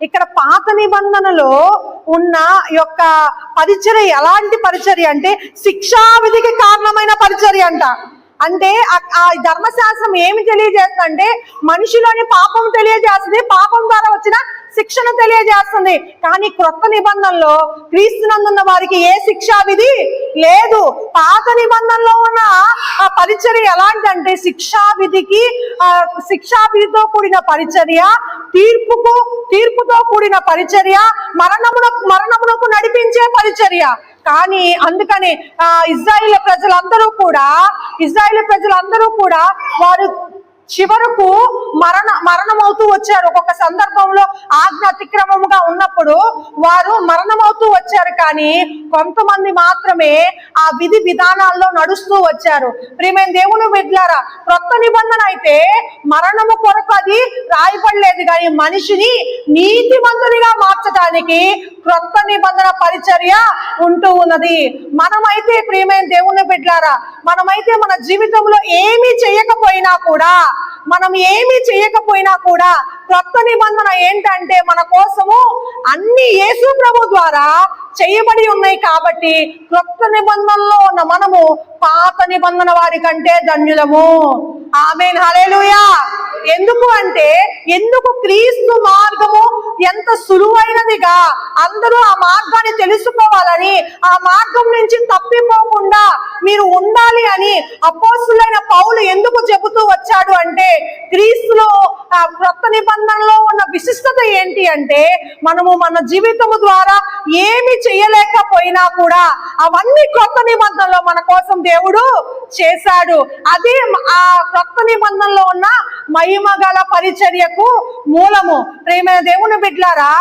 ఇక్కడ పాత నిబంధనలో ఉన్న యొక్క పరిచర్య ఎలాంటి పరిచర్య అంటే శిక్షా విధికి కారణమైన పరిచర్య అంట. అంటే ఆ- ఆ ధర్మశాస్త్రం ఏమి తెలియజేస్తుందంటే మనిషిలోని పాపం తెలియజేస్తుంది పాపం ద్వారా వచ్చిన శిక్షణ తెలియజేస్తుంది. కానీ క్రొత్త నిబంధనలో క్రీస్తునందున్న వారికి ఏ శిక్షా విధి లేదు. పాత నిబంధనలో ఉన్న ఆ పరిచర్య ఎలాంటిదంటే శిక్షా విధికి ఆ, శిక్షా విధితో కూడిన పరిచర్య తీర్పుకు తీర్పుతో కూడిన పరిచర్య మరణమున మరణమునకు నడిపించే పరిచర్య. కానీ అందుకని ఆ, ఇజ్రాయిల్ ప్రజలందరూ కూడా ఇజ్రాయిల్ ప్రజలందరూ కూడా వారు చివరకు మరణ మరణమవుతూ వచ్చారు. ఒక్కొక్క సందర్భంలో ఆజ్ఞ అతిక్రమముగా ఉన్నప్పుడు వారు మరణమవుతూ వచ్చారు. కానీ కొంతమంది మాత్రమే ఆ విధి విధానాల్లో నడుస్తూ వచ్చారు. ప్రియమైన దేవుని బిడ్లారా క్రొత్త నిబంధన అయితే మరణము కొరకు అది రాయబడలేదు. కానీ మనిషిని నీతిమంతునిగా మార్చడానికి క్రొత్త నిబంధన పరిచర్య ఉంటూ ఉన్నది. మనమైతే ప్రియమైన దేవుని బిడ్లారా మనమైతే మన జీవితంలో ఏమీ చేయకపోయినా కూడా మనం ఏమీ చేయకపోయినా కూడా క్రొత్త నిబంధన ఏంటంటే మన కోసము అన్ని యేసు ప్రభు ద్వారా చేయబడి ఉన్నాయి కాబట్టి క్రొత్త నిబంధనలో ఉన్న మనము పాత నిబంధన వారి కంటే ధన్యులము. ఆమె హలేలుయా ఎందుకు అంటే ఎందుకు క్రీస్తు మార్గము ఎంత సులువైనదిగా అందరూ ఆ మార్గాన్ని తెలుసుకోవాలని ఆ మార్గం నుంచి తప్పిపోకుండా మీరు ఉండాలి అని అపోసు పౌలు ఎందుకు చెబుతూ వచ్చాడు అంటే క్రీస్తులో ఆ క్రొత్త నిబంధనలో ఉన్న విశిష్టత ఏంటి అంటే మనము మన జీవితము ద్వారా ఏమి చేయలేకపోయినా కూడా అవన్నీ క్రొత్త నిబంధనలో మన కోసం దేవుడు చేశాడు. అది ఆ క్రొత్త నిబంధనలో ఉన్న మహిమ గల పరిచర్యకు మూలము. ప్రేమ దేవుని బిడ్లారా